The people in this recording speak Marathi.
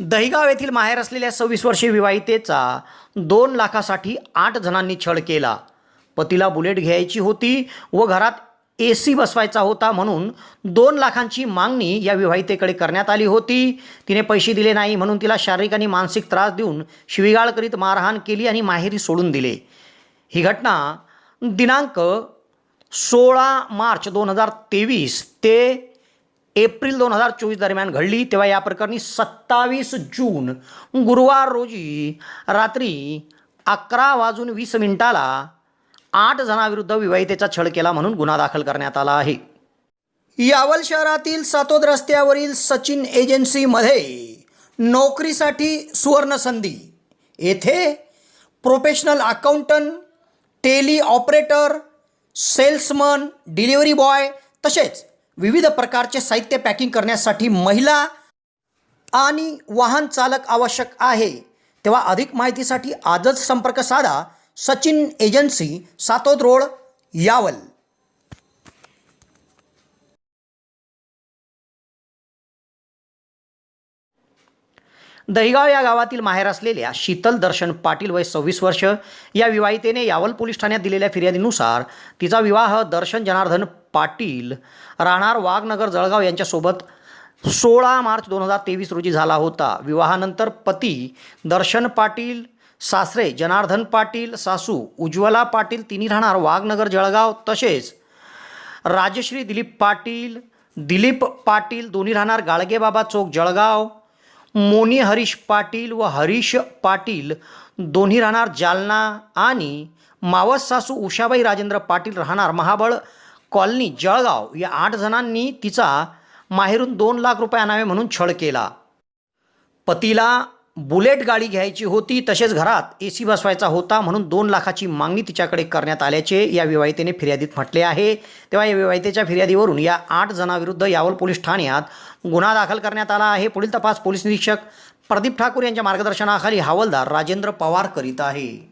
दहिगाव येथील माहेर असलेल्या सव्वीस वर्षीय विवाहितेचा दोन लाखासाठी आठ जणांनी छळ केला. पतीला बुलेट घ्यायची होती व घरात ए सी बसवायचा होता म्हणून दोन लाखांची मागणी या विवाहितेकडे करण्यात आली होती. तिने पैसे दिले नाही म्हणून तिला शारीरिक आणि मानसिक त्रास देऊन शिवीगाळ करीत मारहाण केली आणि माहेरी सोडून दिले. ही घटना दिनांक सोळा मार्च दोन हजार तेवीस ते एप्रिल दोन हजार चोवीस दरम्यान घडली. तेव्हा या प्रकरणी सत्तावीस जून गुरुवार रोजी रात्री अकरा वाजून वीस मिनिटाला आठ जणांविरुद्ध विवाहितेचा छळ केला म्हणून गुन्हा दाखल करण्यात आला आहे. यावल शहरातील सातोद रस्त्यावरील सचिन एजन्सीमध्ये नोकरीसाठी सुवर्णसंधी. येथे professional accountant tally operator salesman delivery boy तसेच विविध प्रकारचे साहित्य पॅकिंग करण्यासाठी महिला आणि वाहन चालक आवश्यक आहे. तेव्हा अधिक माहितीसाठी आजच संपर्क साधा सचिन एजन्सी सातोद रोड यावल. दहिगाव या गावातील माहेर असलेल्या शीतल दर्शन पाटील वय सव्वीस वर्ष या विवाहितेने यावल पोलीस ठाण्यात दिलेल्या फिर्यादीनुसार तिचा विवाह दर्शन जनार्दन पाटील राहणार वाघनगर जळगाव यांच्यासोबत सोळा मार्च दोन हजार तेवीस रोजी झाला होता. विवाहानंतर पती दर्शन पाटील सासरे जनार्दन पाटील सासू उज्ज्वला पाटील तिन्ही राहणार वाघनगर जळगाव. तसेच राजश्री दिलीप पाटील दिलीप पाटील दोन्ही राहणार गाळगेबाबा चौक जळगाव. मोनी हरीश पाटील व हरीश पाटील दोन्ही राहणार जालना. आणि मावस सासू उषाबाई राजेंद्र पाटील राहणार महाबळ. कॉलनी जळगाव या आठ जणांनी तिचा माहेरून दोन लाख रुपये आणावे म्हणून छळ केला. पतीला बुलेट गाडी घ्यायची होती तसेच घरात ए सी बसवायचा होता म्हणून दोन लाखाची मागणी तिच्याकडे करण्यात आल्याचे या विवाहितेने फिर्यादीत म्हटले आहे. तेव्हा या विवाहितेच्या फिर्यादीवरून या आठ जणांविरुद्ध यावल पोलीस ठाण्यात गुन्हा दाखल करण्यात आला आहे. पुढील तपास पोलीस निरीक्षक प्रदीप ठाकूर यांच्या मार्गदर्शनाखाली हवालदार राजेंद्र पवार करीत आहे.